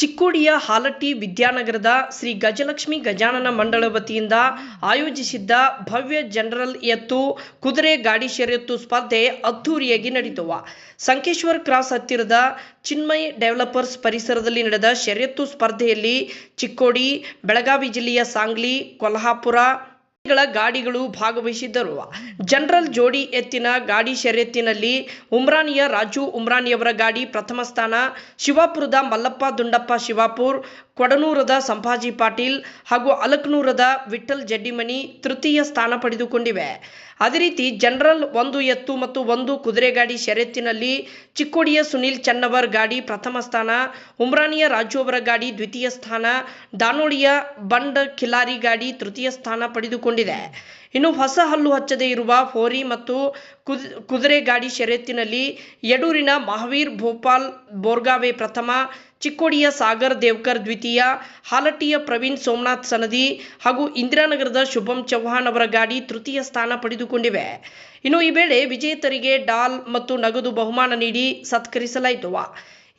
ಚಿಕ್ಕೋಡಿಯ ಹಾಲಟ್ಟಿ ವಿದ್ಯಾನಗರದ ಶ್ರೀ ಗಜಲಕ್ಷ್ಮಿ ಗಜಾನನ ಮಂಡಳ ವತಿಯಿಂದ ಆಯೋಜಿಸಿದ್ದ ಭವ್ಯ ಜನರಲ್ ಎತ್ತು, ಕುದುರೆ ಗಾಡಿ ಶರ್ಯತ್ತು ಸ್ಪರ್ಧೆ ಅದ್ಧೂರಿಯಾಗಿ ನಡೆದವು ಸಂಕೇಶ್ವರ್ ಕ್ರಾಸ್ ಹತ್ತಿರದ ಚಿನ್ಮಯ್ ಡೆವಲಪರ್ಸ್ ಪರಿಸರದಲ್ಲಿ ನಡೆದ ಶರ್ಯತ್ತು ಸ್ಪರ್ಧೆಯಲ್ಲಿ ಚಿಕ್ಕೋಡಿ, ಬೆಳಗಾವಿ ಜಿಲ್ಲೆಯ ಸಾಂಗ್ಲಿ, ಕೊಲ್ಹಾಪುರ ಗಳ ಗಾಡಿಗಳು ಭಾಗವಹಿಸಿದ್ದರು. ಜನರಲ್ ಜೋಡಿ ಎತ್ತಿನ ಗಾಡಿ ಶರ್ಯತ್ತಿನಲ್ಲಿ ಉಮ್ರಾನಿಯ ರಾಜು ಉಮ್ರಾನಿಯವರ ಗಾಡಿ ಪ್ರಥಮ ಸ್ಥಾನ, ಶಿವಾಪುರದ ಮಲ್ಲಪ್ಪ ದುಂಡಪ್ಪ ಶಿವಾಪುರ್ ಕೊಡನೂರದ ಸಂಭಾಜಿ ಪಾಟೀಲ್ ಹಾಗೂ ಅಲಕ್ನೂರದ ವಿಠಲ್ ಜಡ್ಡಿಮನಿ ತೃತೀಯ ಸ್ಥಾನ ಪಡೆದುಕೊಂಡಿವೆ. ಅದೇ ರೀತಿ ಜನರಲ್ ಒಂದು ಎತ್ತು ಮತ್ತು ಒಂದು ಕುದುರೆಗಾಡಿ ಗಾಡಿ ಶರ್ಯತ್ತಿನಲ್ಲಿ ಚಿಕ್ಕೋಡಿಯ ಸುನಿಲ್ ಚನ್ನವರ್ ಗಾಡಿ ಪ್ರಥಮ ಸ್ಥಾನ, ಉಮ್ರಾನಿಯ ರಾಜು ಅವರ ಗಾಡಿ ದ್ವಿತೀಯ ಸ್ಥಾನ, ದಾನೋಳಿಯ ಬಂಡ ಖಿಲಾರಿ ಗಾಡಿ ತೃತೀಯ ಸ್ಥಾನ ಪಡೆದುಕೊಂಡಿದೆ. ಇನ್ನು ಹೊಸ ಹಲ್ಲು ಹಚ್ಚದೇ ಇರುವ ಹೋರಿ ಮತ್ತು ಕುದ್ ಕುದುರೆ ಗಾಡಿ ಷರತ್ತಿನಲ್ಲಿ ಯಡೂರಿನ ಮಹಾವೀರ್ ಭೋಪಾಲ್ ಬೋರ್ಗಾವೆ ಪ್ರಥಮ, ಚಿಕ್ಕೋಡಿಯ ಸಾಗರ್ ದೇವ್ಕರ್ ದ್ವಿತೀಯ, ಹಾಲಟ್ಟಿಯ ಪ್ರವೀಣ್ ಸೋಮನಾಥ್ ಸನದಿ ಹಾಗೂ ಇಂದಿರಾನಗರದ ಶುಭಂ ಚೌಹಾಣ್ ಅವರ ಗಾಡಿ ತೃತೀಯ ಸ್ಥಾನ ಪಡೆದುಕೊಂಡಿವೆ. ಇನ್ನು ಈ ವೇಳೆ ವಿಜೇತರಿಗೆ ಡಾಲ್ ಮತ್ತು ನಗದು ಬಹುಮಾನ ನೀಡಿ ಸತ್ಕರಿಸಲಾಯಿತು.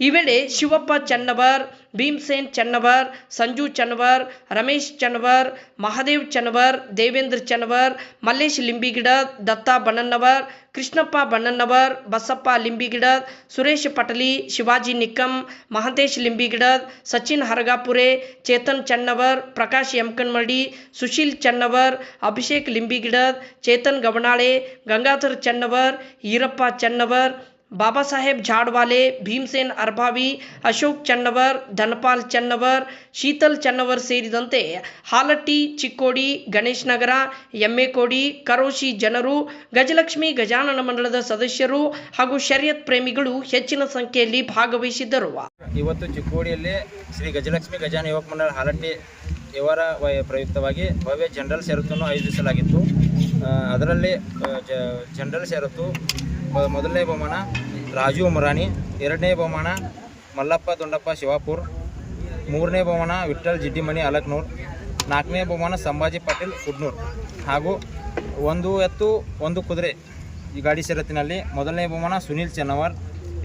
ಈ ವೇಳೆ ಶಿವಪ್ಪ ಚನ್ನವರ್, ಭೀಮಸೇನ್ ಚನ್ನವರ್, ಸಂಜು ಚನ್ನವರ್, ರಮೇಶ್ ಚನ್ನವರ್, ಮಹಾದೇವ್ ಚನ್ನವರ್, ದೇವೇಂದ್ರ ಚನ್ನವರ್, ಮಲ್ಲೇಶ್ ಲಿಂಬಿಗಿಡ, ದತ್ತಾ ಬಣ್ಣನವರ್, ಕೃಷ್ಣಪ್ಪ ಬಣ್ಣನವರ್, ಬಸಪ್ಪ ಲಿಂಬಿಗಿಡ, ಸುರೇಶ್ ಪಟಲಿ, ಶಿವಾಜಿ ನಿಕ್ಕಂ ಮಹಂತೇಶ್ ಲಿಂಬಿಗಿಡ, ಸಚಿನ್ ಹರಗಾಪುರೆ, ಚೇತನ್ ಚನ್ನವರ್, ಪ್ರಕಾಶ್ ಯಮಕನ್ಮಡಿ ಸುಶೀಲ್ ಚನ್ನವರ್, ಅಭಿಷೇಕ್ ಲಿಂಬಿಗಿಡ, ಚೇತನ್ ಗವಣಾಳೆ ಗಂಗಾಧರ್ ಚನ್ನವರ್, ಈರಪ್ಪ ಚನ್ನವರ್ ಬಾಬಾ ಸಾಹೇಬ್ ಝಾಡ್ವಾಲೆ ಭೀಮಸೇನ್ ಅರ್ಭಾವಿ ಅಶೋಕ್ ಚನ್ನವರ್ ಧನಪಾಲ್ ಚನ್ನವರ್ ಶೀತಲ್ ಚನ್ನವರ್ ಸೇರಿದಂತೆ ಹಾಲಟ್ಟಿ, ಚಿಕ್ಕೋಡಿ, ಗಣೇಶ್ ನಗರ, ಎಮ್ಮೆಕೋಡಿ, ಕರೋಶಿ ಜನರು, ಗಜಲಕ್ಷ್ಮಿ ಗಜಾನನ ಮಂಡಳದ ಸದಸ್ಯರು ಹಾಗೂ ಶರ್ಯತ್ ಪ್ರೇಮಿಗಳು ಹೆಚ್ಚಿನ ಸಂಖ್ಯೆಯಲ್ಲಿ ಭಾಗವಹಿಸಿದ್ದರು. ಇವತ್ತು ಚಿಕ್ಕೋಡಿಯಲ್ಲಿ ಶ್ರೀ ಗಜಲಕ್ಷ್ಮಿ ಗಜಾನ ಯುವಕ ಮಂಡಳ ಹಾಲಟ್ಟಿ ಇವರ ಪ್ರಯುಕ್ತವಾಗಿ ಭವ್ಯ ಜನರಲ್ ಷರತ್ತನ್ನು ಆಯೋಜಿಸಲಾಗಿತ್ತು. ಅದರಲ್ಲಿ ಜನರಲ್ ಷರತ್ತು ಮೊದಲನೇ ಬಹುಮಾನ ರಾಜು ಮರಾಣಿ ಎರಡನೇ ಬಹುಮಾನ ಮಲ್ಲಪ್ಪ ದೊಂಡಪ್ಪ ಶಿವಾಪುರ್, ಮೂರನೇ ಬಹುಮಾನ ವಿಠಲ್ ಜಿಡ್ಡಿಮಣಿ ಅಲಕ್ನೂರ್, ನಾಲ್ಕನೇ ಬಹುಮಾನ ಸಂಭಾಜಿ ಪಾಟೀಲ್ ಕುಡ್ನೂರ್. ಹಾಗೂ ಒಂದು ಎತ್ತು, ಒಂದು ಕುದುರೆ ಈ ಗಾಡಿ ಷರತ್ತಿನಲ್ಲಿ ಮೊದಲನೇ ಬಹುಮಾನ ಸುನೀಲ್ ಚೆನ್ನವರ್,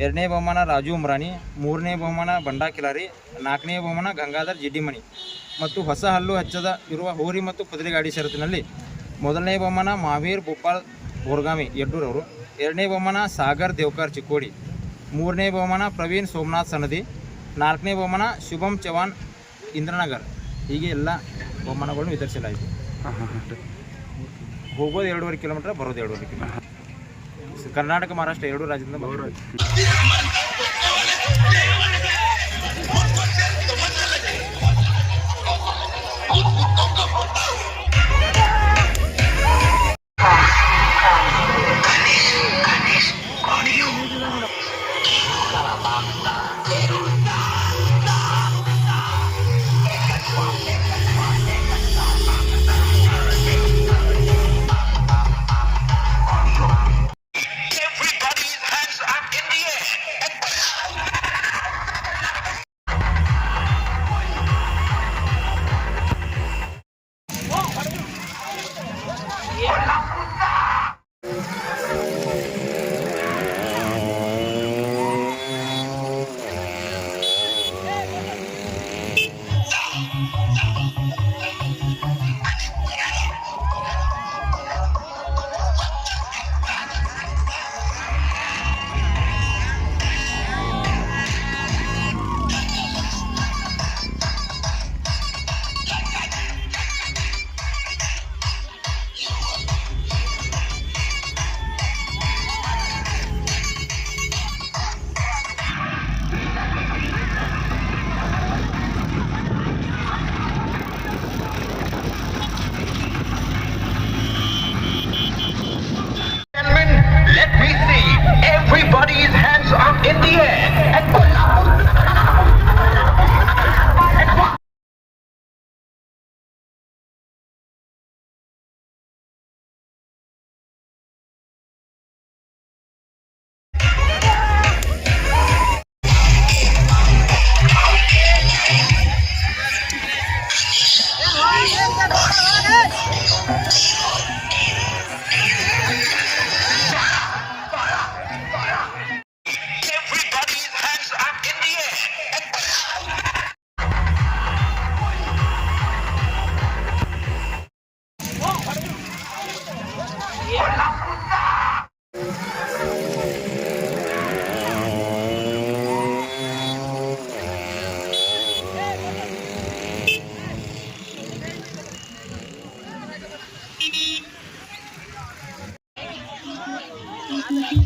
ಎರಡನೇ ಬಹುಮಾನ ರಾಜು ಉಮ್ರಾನಿ ಮೂರನೇ ಬಹುಮಾನ ಬಂಡಾ ಕಿಲಾರಿ, ನಾಲ್ಕನೇ ಬಹುಮಾನ ಗಂಗಾಧರ್ ಜಿಡ್ಡಿಮಣಿ ಮತ್ತು ಹೊಸ ಹಲ್ಲು ಹಚ್ಚದ ಇರುವ ಹೋರಿ ಮತ್ತು ಕುದುರೆ ಗಾಡಿ ಷರತ್ತಿನಲ್ಲಿ ಮೊದಲನೇ ಬಹುಮಾನ ಮಹಾವೀರ್ ಭೂಪಾಲ್ ಬೋರ್ಗಾಮಿ ಯಡ್ಡೂರವರು ಎರಡನೇ ಬಹುಮಾನ ಸಾಗರ್ ದೇವ್ಕರ್ ಚಿಕ್ಕೋಡಿ, ಮೂರನೇ ಬಹುಮಾನ ಪ್ರವೀಣ್ ಸೋಮನಾಥ್ ಸನದಿ ನಾಲ್ಕನೇ ಬಹುಮಾನ ಶುಭಂ ಚವಾನ್ ಇಂದ್ರನಗರ್. ಹೀಗೆ ಎಲ್ಲ ಬಹುಮಾನಗಳನ್ನು ವಿತರಿಸಲಾಯಿತು. ಹೋಗೋದು ಎರಡೂವರೆ ಕಿಲೋಮೀಟರ್, ಬರೋದು ಎರಡೂವರೆ ಕಿಲೋಮೀಟರ್. ಕರ್ನಾಟಕ, ಮಹಾರಾಷ್ಟ್ರ ಎರಡೂ ರಾಜ್ಯದಿಂದ ಬಂದಿರೋದು. I'm a